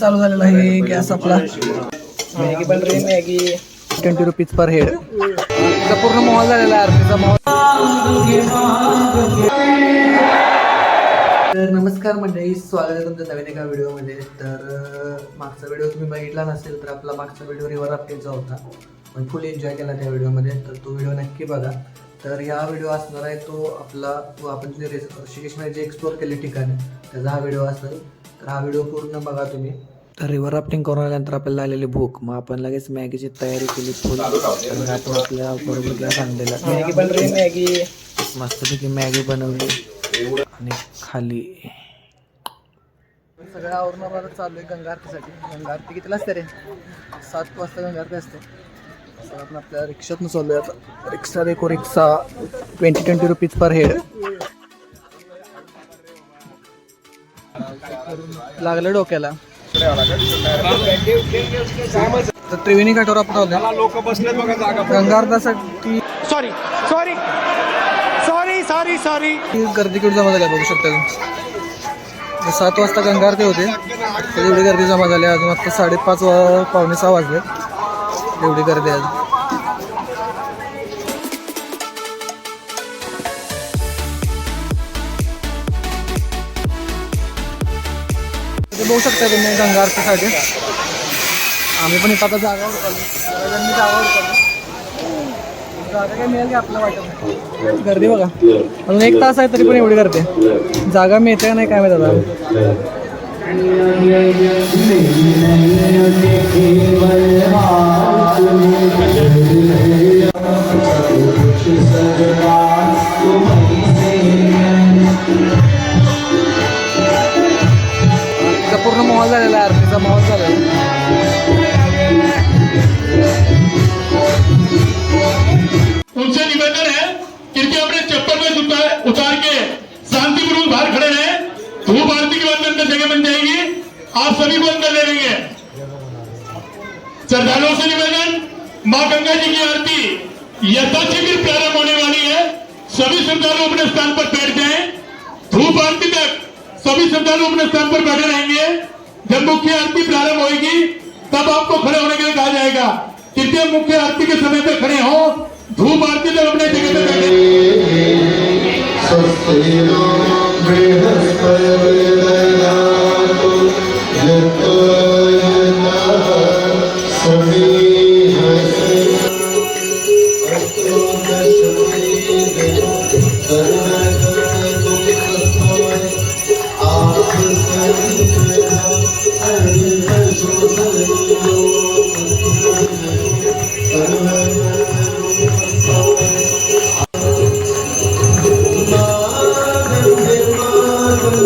चालू झालेला आहे गॅस आपला. मॅगी पण रे Maggi twenty rupees per head त्याचा पूर्ण मॉल झालेला आहे आरतीचा मॉल तर नमस्कार मंडळी स्वागत आहे तुमच्या नवीन एका व्हिडिओमध्ये. तर मागचा व्हिडिओ तुम्ही बघितला नसेल तर आपला मागचा व्हिडिओ रिव्हर राफ्टिंगचा होता. पण फुल एन्जॉय केला त्या व्हिडिओमध्ये. तर तो व्हिडिओ नक्की बघा. तर ह्या व्हिडिओ असणार आहे तो आपला तो आपण जे ऋषिकेशमध्ये जे एक्सप्लोर केले ठिकाणी त्याचा हा व्हिडिओ असेल तर हा व्हिडिओ पूर्ण बघा तुम्ही. तर रिव्हर राफ्टिंग करून आल्यानंतर आपल्याला आलेली भूक. मग आपण लगेच मॅगीची तयारी केली फुल आपण आपल्या बरोबर सांगलेला मॅगी रे मॅगी. मस्तपैकी मॅगी बनवली. आणि खाली. सगळं मला चालू आहे गंगा आरतीसाठी. गंगा आरती कितीला असते रे? सात वाजता गंगा आरती असते. आपण आपल्या रिक्षातनं चालू आहे आता. रिक्षा देखो रिक्षा. Twenty twenty rupees per head लागलं डोक्याला. तर त्रिवेणी घाटावर आपण आलो लोक बसले बघा जागा sorry sorry sorry sorry sorry गर्दी किती जमा झाली आहे बघू शकता तुम्ही. सात वाजता गंगा आरती होते एवढी गर्दी जमा झाली. अजून आता साडेपाच पावणे सहा वाजले. एवढी गर्दी आहे. बघू शकता तुम्ही गंगा आरतीसाठी आम्ही पण इथं आता जागा उरकली जागा जागा काय मिळेल की वाटत? गर्दी बघा. अजून एक तास आहे तरी पण एवढी गर्दी जागा मिळते का नाही काय माहिती आता? मॉल झालेला आहे आरतीचा उनसे निवेदन है श्रद्धालुओं से निवेदन, माँ गंगा जी की आरती यथाशीघ्र प्रारंभ होने वाली है। सभी श्रद्धालु अपने स्थान पर बैठ जाएँ धूप आरती तक सभी श्रद्धालु अपने स्थान पर बैठे रहेंगे। जब मुख्य आरती प्रारंभ होगी तब आपको खड़े होने के लिए कहा जाएगा कितने मुख्य आरती के समय पे खड़े हो, धूप आरती तक अपने जगह पे बैठे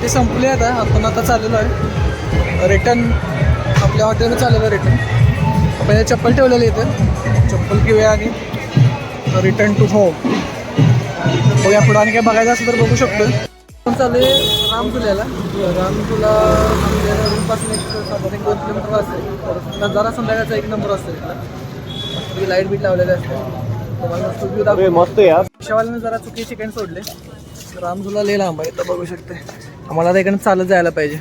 आरती संपली आता. आपण आता चाललेलो आहे. रिटर्न आपल्या हॉटेलमध्ये चाललेलो आहे रिटर्न आपण चप्पल ठेवलेली इथे. चप्पल घेऊया आणि रिटर्न टू होम बघूया पुढं आणि काय बघायचं असेल तर बघू शकतो आपण चालू आहे रामझुल्याला. रामझुला पासून एक साधारण एक दोन किलोमीटर असेल तर नजारा संध्याकाळचा एक नंबर असेल लाइट बीट लावलेले असते मस्त रिक्षावाल्याने जरा चुकी चिकन सोडले. रामझुला लय लांब आहे इथं बघू शकते आम्हाला तिकडे चालत जायला पाहिजे.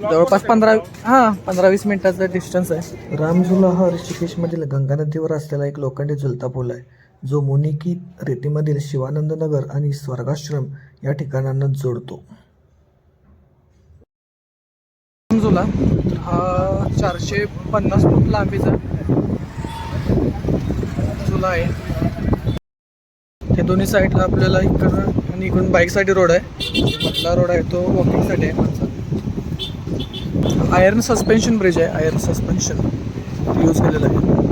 जवळपास पंधरा हां पंधरा वीस मिनिटाचा डिस्टन्स आहे. रामझुला हा ऋषिकेशमधील गंगा नदीवर असलेला एक लोखंडी झुलता पूल आहे. जो मुनिकी रेतीमधील शिवानंद नगर आणि स्वर्गाश्रम या ठिकाणांना जोडतो. रामझुला हा चारशे पन्नास फूट लांबीचा झुला आहे. हे दोन्ही साईडला आपल्याला इकडं आणि इकडून बाईकसाठी रोड आहे. मधला रोड आहे तो वॉकिंगसाठी आहे माणसाला. आयर्न सस्पेन्शन ब्रिज आहे. आयर्न सस्पेन्शन यूज केलेलं आहे.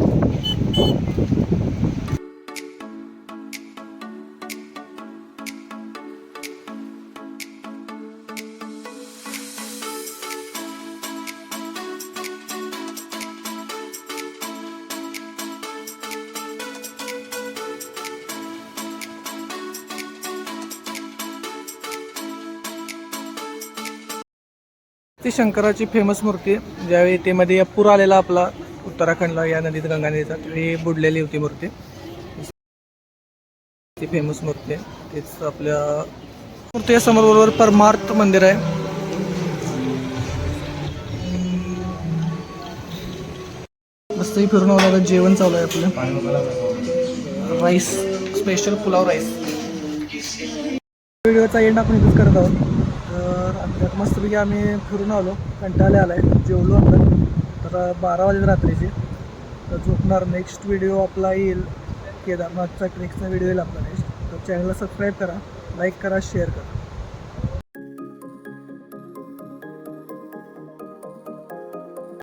ती शंकराची फेमस मूर्ती ज्यावेळी ते मध्ये पूर आलेला आपला उत्तराखंडला या नदीत गंगा नदीचा त्यावेळी बुडलेली होती मूर्ती. ती फेमस मूर्ती आहे. तेच आपल्या मूर्ती समोर बरोबर परमार्थ मंदिर आहे. मस्त फिरून आलो. जेवण चालू आहे आपलं. Rice special pulao rice. व्हिडिओचा end आपण इथंच करत आहोत. तर आता मस्तपैकी आम्ही फिरून आलो. कंटाळले आलाय. जेवलो आपण तर बारा वाजले रात्रीचे. तर झोपणार नेक्स्ट व्हिडिओ आपला येईल. केदारनाथचा ट्रेकचा व्हिडिओ येईल आपला नेक्स्ट तर चॅनलला सबस्क्राईब करा. लाईक करा शेअर करा.